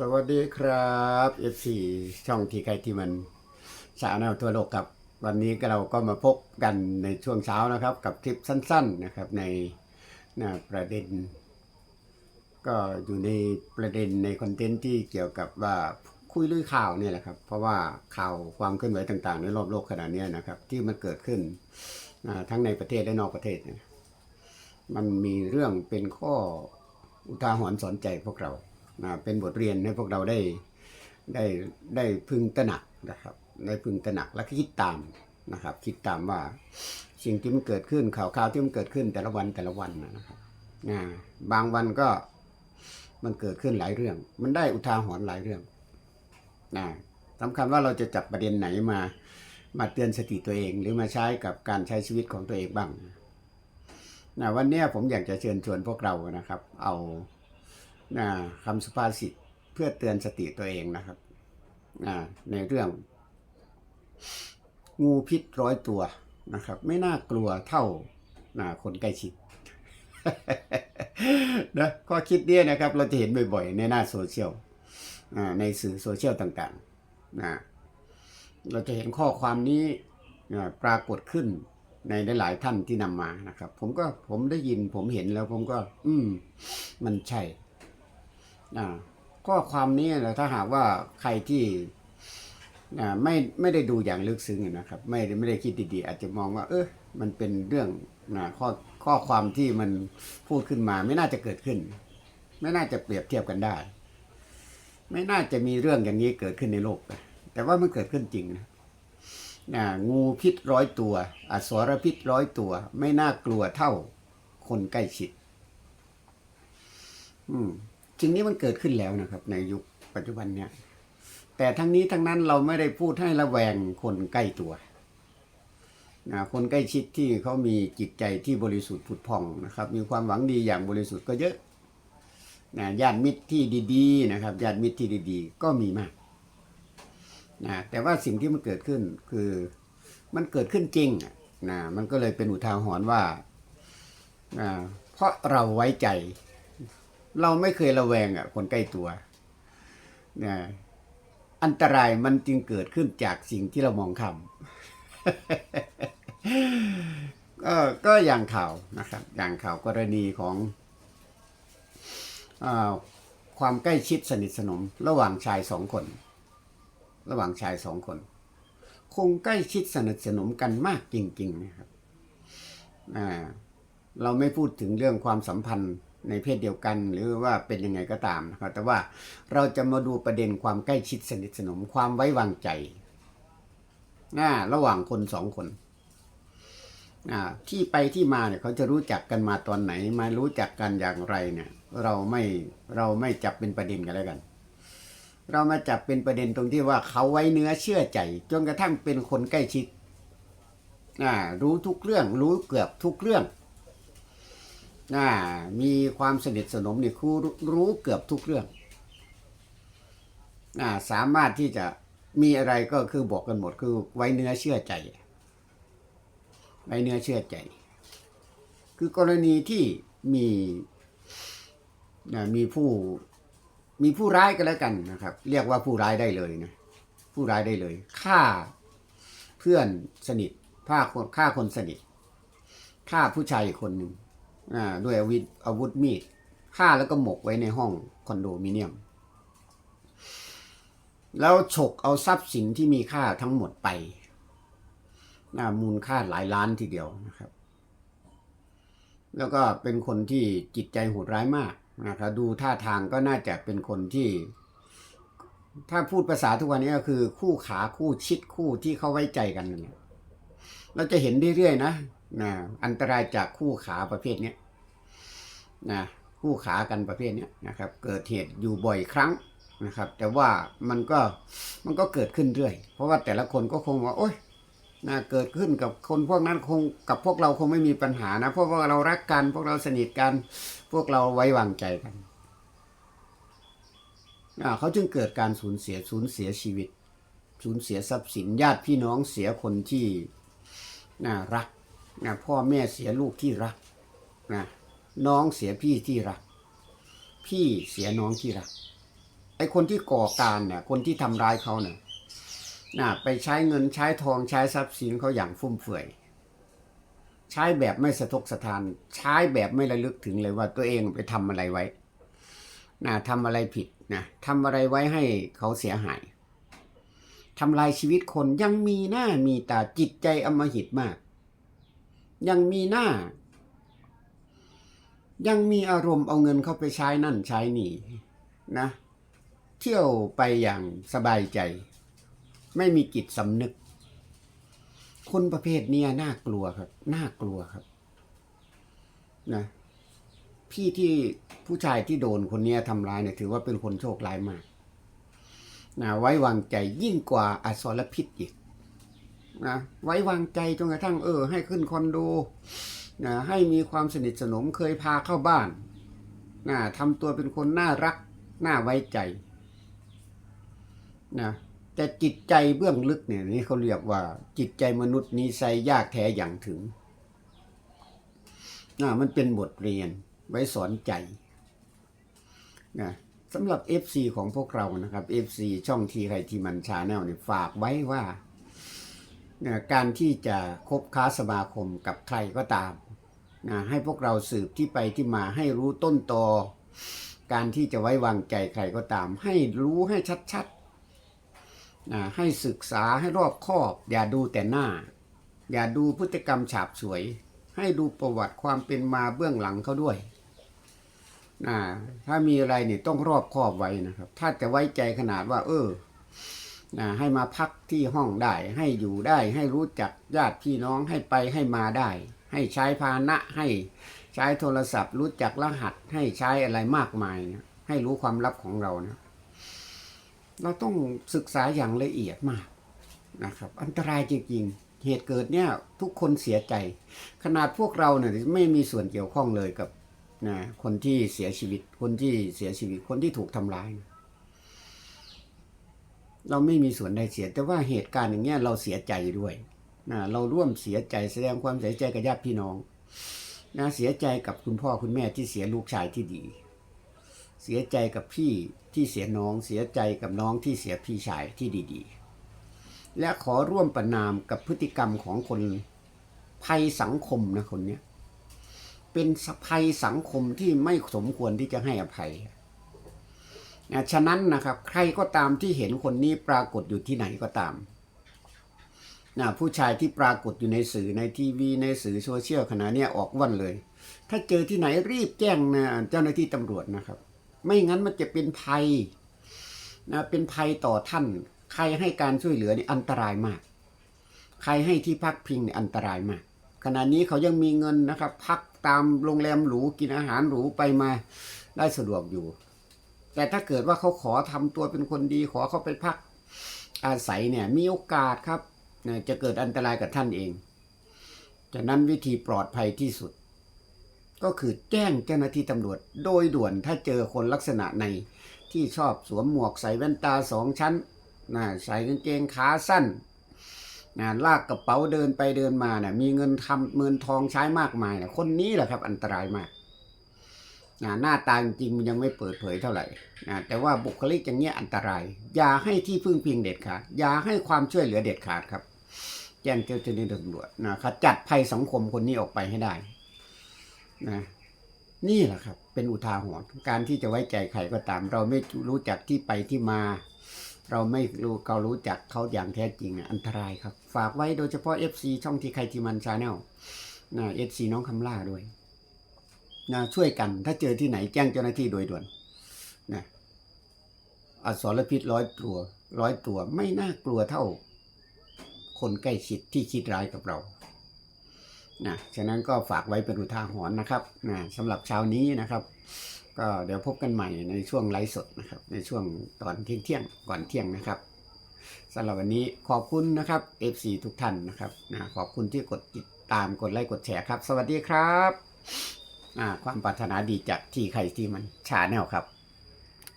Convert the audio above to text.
สวัสดีครับ FC ช่องที่ใครที่มันสาแนวทั่วโลกครับวันนี้เราก็มาพบกันในช่วงเช้านะครับ กับคลิปสั้น ๆนะครับในนะประเด็น ก็อยู่ในประเด็นในคอนเทนต์ที่เกี่ยวกับว่าคุยเรื่องข่าวเนี่ยแหละครับ เพราะว่าข่าวความเคลื่อนไหวต่างๆ ในรอบโลกขณะเนี้นะครับ ที่มันเกิดขึ้นทั้งในประเทศและนอกประเทศเนี่ยมันมีเรื่องเป็นข้ออุทาหรณ์สอนใจพวกเรา นะเป็นบทเรียนให้พวกเราได้ได้ได้พึงตระหนักนะครับได้พึงตระหนักและคิดตามนะครับ คิดตามว่าสิ่งที่มันเกิดขึ้นข่าวข่าวที่มันเกิดขึ้นแต่ละวันแต่ละวันนะครับนะบางวันก็มันเกิดขึ้นหลายเรื่อง มันได้อุทาหรณ์หลายเรื่องนะสำคัญว่าเราจะจับประเด็นไหนมามาเตือนสติตัวเอง หรือมาใช้กับการใช้ชีวิตของตัวเองบ้างนะวันนี้ผมอยากจะเชิญชวนพวกเรานะครับ เอา คำสุภาษิตเพื่อเตือนสติตัวเองนะครับนะในเรื่อง งูพิษร้อยตัวนะครับ ไม่น่ากลัวเท่านะคนใกล้ชิดนะข้อคิดเนี้ยนะครับ เราจะเห็นบ่อยๆ ในหน้าโซเชียลในสื่อโซเชียลต่างๆนะเราจะเห็นข้อความนี้ปรากฏขึ้นในหลายๆท่านที่นำมานะครับ ผมก็ผมได้ยินผมเห็นแล้วผมก็ อืม มันใช่ อ่าข้อความนี้แหละถ้าหากว่าใครที่ไม่ไม่ได้ดูอย่างลึกซึ้งนะครับ ไม่ได้ไม่ได้คิดดีๆ อาจจะมองว่า เออมันเป็นเรื่องนะข้อข้อความที่มันพูดขึ้นมา ไม่น่าจะเกิดขึ้น ไม่น่าจะเปรียบเทียบกันได้ ไม่น่าจะมีเรื่องอย่างนี้เกิดขึ้นในโลก แต่ว่ามันเกิดขึ้นจริงนะนะงูพิษร้อยตัวอสรพิษร้อยตัว ไม่น่ากลัวเท่าคนใกล้ชิด อืม สิ่งนี้มันเกิดขึ้นแล้วนะครับ ในยุคปัจจุบันเนี่ย แต่ทั้งนี้ทั้งนั้นเราไม่ได้พูดให้ระแวงคนใกล้ตัวนะคนใกล้ชิดที่เขามีจิตใจที่บริสุทธิ์ผุดผ่องนะครับ มีความหวังดีอย่างบริสุทธิ์ก็เยอะนะญาติมิตรที่ดีๆนะครับญาติมิตรที่ดีๆ ก็มีมากนะแต่ว่าสิ่งที่มันเกิดขึ้นคือมันเกิดขึ้นจริงนะมันก็เลยเป็นอุทาหรณ์ว่านะเพราะเราไว้ใจ เราไม่เคยระแวงอะ คนใกล้ตัวนะอันตรายมันจึงเกิดขึ้นจากสิ่งที่เรามองข้ามก็ก็อย่างข่าวนะครับ อย่างข่าวกรณีของอความใกล้ชิดสนิทสนม ระหว่างชายสองคน ระหว่างชายสองคน คงใกล้ชิดสนิทสนมกันมากจริง ๆ นะครับเราไม่พูดถึงเรื่องความสัมพันธ์ ในเพศเดียวกันหรือว่าเป็นยังไงก็ตามนะครับแต่ว่าเราจะมาดูประเด็นความใกล้ชิดสนิทสนมความไว้วางใจนะระหว่างคนสองคนอ่าที่ไปที่มาเนี่ยเขาจะรู้จักกันมาตอนไหน มารู้จักกันอย่างไรเนี่ย เราไม่เราไม่จับเป็นประเด็นกันแล้วกัน เรามาจับเป็นประเด็นตรงที่ว่าเขาไว้เนื้อเชื่อใจ จนกระทั่งเป็นคนใกล้ชิดอ่ารู้ทุกเรื่องรู้เกือบทุกเรื่อง อ่ามีความสนิทสนมนี่ครูรู้เกือบทุกเรื่องอ่าสามารถที่จะมีอะไรก็คือบอกกันหมดคือไว้เนื้อเชื่อใจ ไว้เนื้อเชื่อใจ คือกรณีที่มีอ่ามีผู้มีผู้ร้ายก็แล้วกันนะครับ เรียกว่าผู้ร้ายได้เลยนะผู้ร้ายได้เลยฆ่าเพื่อนสนิทฆ่าคนฆ่าคนสนิทฆ่าผู้ชายอีกคนหนึ่ง ด้วยอาวุธอาวุธมีดฆ่าแล้วก็หมกไว้ในห้องคอนโดมิเนียม แล้วฉกเอาทรัพย์สินที่มีค่าทั้งหมดไปนะมูลค่าหลายล้านทีเดียวนะครับ แล้วก็เป็นคนที่จิตใจโหดร้ายมากนะครับดูท่าทางก็น่าจะเป็นคนที่ ถ้าพูดภาษาทุกวันนี้ก็คือ คู่ขาคู่ชิดคู่ที่เขาไว้ใจกันนั่นแหละเราจะเห็นเรื่อยๆนะนะอันตรายจากคู่ขาประเภทนี้ นะคู่ขากันประเภทนี้นะครับ เกิดเหตุอยู่บ่อยครั้งนะครับ แต่ว่ามันก็มันก็เกิดขึ้นเรื่อย เพราะว่าแต่ละคนก็คงว่าโอ๊ยนะเกิดขึ้นกับคนพวกนั้นคงกับพวกเราคงไม่มีปัญหานะเพราะว่าเรารักกัน พวกเราสนิทกัน พวกเราไว้วางใจกันอ่าเขาจึงเกิดการสูญเสียสูญเสียชีวิต สูญเสียทรัพย์สินญาติพี่น้องเสียคนที่น่ารักนะพ่อแม่เสียลูกที่รักนะ น้องเสียพี่ที่รัก พี่เสียน้องที่รัก ไอคนที่ก่อการเนี่ย คนที่ทำร้ายเขาเนี่ยน่ะไปใช้เงินใช้ทองใช้ทรัพย์สินเขาอย่างฟุ่มเฟือย ใช้แบบไม่สะทกสะทาน ใช้แบบไม่ระลึกถึงเลยว่าตัวเองไปทำอะไรไว้น่ะทำอะไรผิดนะทำอะไรไว้ให้เขาเสียหายทำลายชีวิตคนยังมีหน้ามีตาจิตใจอมหิตมาก ยังมีหน้า ยังมีอารมณ์เอาเงินเข้าไปใช้นั่นใช้นี่นะ เที่ยวไปอย่างสบายใจ ไม่มีจิตสำนึก คนประเภทนี้น่ากลัวครับ น่ากลัวครับนะพี่ที่ผู้ชายที่โดนคนนี้ทำร้ายเนี่ยถือว่าเป็นคนโชคร้ายมากนะไว้วางใจยิ่งกว่าอสรพิษอีกนะไว้วางใจจนกระทั่งเออ ให้ขึ้นคอนโด นะให้มีความสนิทสนมเคยพาเข้าบ้านนะทำตัวเป็นคนน่ารักน่าไว้ใจนะแต่จิตใจเบื้องลึกเนี่ยนี่เขาเรียกว่าจิตใจมนุษย์นี้ใส่ยากแท้อย่างถึงนะมันเป็นบทเรียนไว้สอนใจนะสำหรับ FC ของพวกเรานะครับ FC ช่องทีใครทีมันชาแนลเนี่ยฝากไว้ว่า การที่จะคบค้าสมาคมกับใครก็ตามนะให้พวกเราสืบที่ไปที่มาให้รู้ต้นตอการที่จะไว้วางใจใครก็ตาม ให้รู้ให้ชัดๆนะให้ศึกษาให้รอบคอบ อย่าดูแต่หน้า อย่าดูพฤติกรรมฉาบฉวย ให้ดูประวัติความเป็นมาเบื้องหลังเขาด้วยนะถ้ามีอะไรเนี่ยต้องรอบคอบไว้นะครับ ถ้าจะไว้ใจขนาดว่า เออ นะให้มาพักที่ห้องได้ ให้อยู่ได้ ให้รู้จักญาติพี่น้องให้ไปให้มาได้ ให้ใช้พานะให้ใช้โทรศัพท์ รู้จักรหัส ให้ใช้อะไรมากมายนี่ยให้รู้ความลับของเรานะ เราต้องศึกษาอย่างละเอียดมากนะครับ อันตรายจริงๆ เหตุเกิดเนี่ยทุกคนเสียใจ ขนาดพวกเราเนี่ยไม่มีส่วนเกี่ยวข้องเลยกับนะคนที่เสียชีวิตคนที่เสียชีวิตคนที่ถูกทำร้ายนะ เราไม่มีส่วนได้เสีย แต่ว่าเหตุการณ์อย่างเงี้ยเราเสียใจด้วยนะเราร่วมเสียใจแสดงความเสียใจกับญาติพี่น้องนะเสียใจกับคุณพ่อคุณแม่ที่เสียลูกชายที่ดี เสียใจกับพี่ที่เสียน้อง เสียใจกับน้องที่เสียพี่ชายที่ดี ๆ และขอร่วมประนามกับพฤติกรรมของคนภัยสังคมนะคนเนี้ยเป็นภัยสังคมที่ไม่สมควรที่จะให้อภัย นะฉะนั้นนะครับใครก็ตามที่เห็นคนนี้ปรากฏอยู่ที่ไหนก็ตามนะผู้ชายที่ปรากฏอยู่ในสื่อในทีวีในสื่อโซเชียลขณะนี้ออกวันเลย ถ้าเจอที่ไหนรีบแจ้งนะเจ้าหน้าที่ตำรวจนะครับ ไม่งั้นมันจะเป็นภัยนะเป็นภัยต่อท่าน ใครให้การช่วยเหลือนี่อันตรายมาก ใครให้ที่พักพิงนี่อันตรายมาก ขณะนี้เขายังมีเงินนะครับ พักตามโรงแรมหรูกินอาหารหรูไปมาได้สะดวกอยู่ แต่ถ้าเกิดว่าเขาขอทำตัวเป็นคนดีขอเขาไปพักอาศัยเนี่ยมีโอกาสครับจะเกิดอันตรายกับท่านเองจากนั้นวิธีปลอดภัยที่สุด ก็คือแจ้งเจ้าหน้าที่ตำรวจ โดยด่วนถ้าเจอคนลักษณะในที่ชอบสวมหมวกใส่แว่นตาสองชั้นนะใส่กางเกงขาสั้นนะลากกระเป๋าเดินไปเดินมานะมีเงินทำเงินทองใช้มากมายนะคนนี้แหละครับอันตรายมาก นะหน้าตาจริงๆมันยังไม่เปิดเผยเท่าไหร่นะแต่ว่าบุคลิกอย่างเงี้ยอันตราย อย่าให้ที่พึ่งพิงเด็ดขาดอย่าให้ความช่วยเหลือเด็ดขาดครับ แจ้งเจ้าหน้าที่ตำรวจนะขจัดภัยสังคมคนนี้ออกไปให้ได้นะนี่แหละครับ เป็นอุทาหรณ์การที่จะไว้ใจใครก็ตาม เราไม่รู้จักที่ไปที่มา เราไม่รู้เขารู้จักเขาอย่างแท้จริงอันตรายครับ ฝากไว้โดยเฉพาะ FC ช่องที่ใครที่มันชาแนลนะ FC น้องคำล่าด้วย นะช่วยกัน ถ้าเจอที่ไหนแจ้งเจ้าหน้าที่โดยด่วนนะอสรพิษร้อยตัวร้อยตัวไม่น่ากลัวเท่า คนใกล้ชิดที่คิดร้ายกับเรานะฉะนั้นก็ฝากไว้เป็นอุทาหรณ์นะครับนะสำหรับเช้านี้นะครับ ก็เดี๋ยวพบกันใหม่ในช่วงไลฟ์สดนะครับ ในช่วงตอนเที่ยงเที่ยงก่อนเที่ยงนะครับสำหรับวันนี้ขอบคุณนะครับ FC ทุกท่านนะครับนะขอบคุณที่กดติดตามกดไลค์กดแชร์ครับ สวัสดีครับ ความปรารถนาดีจากที่ใครที่มันชาแนลครับ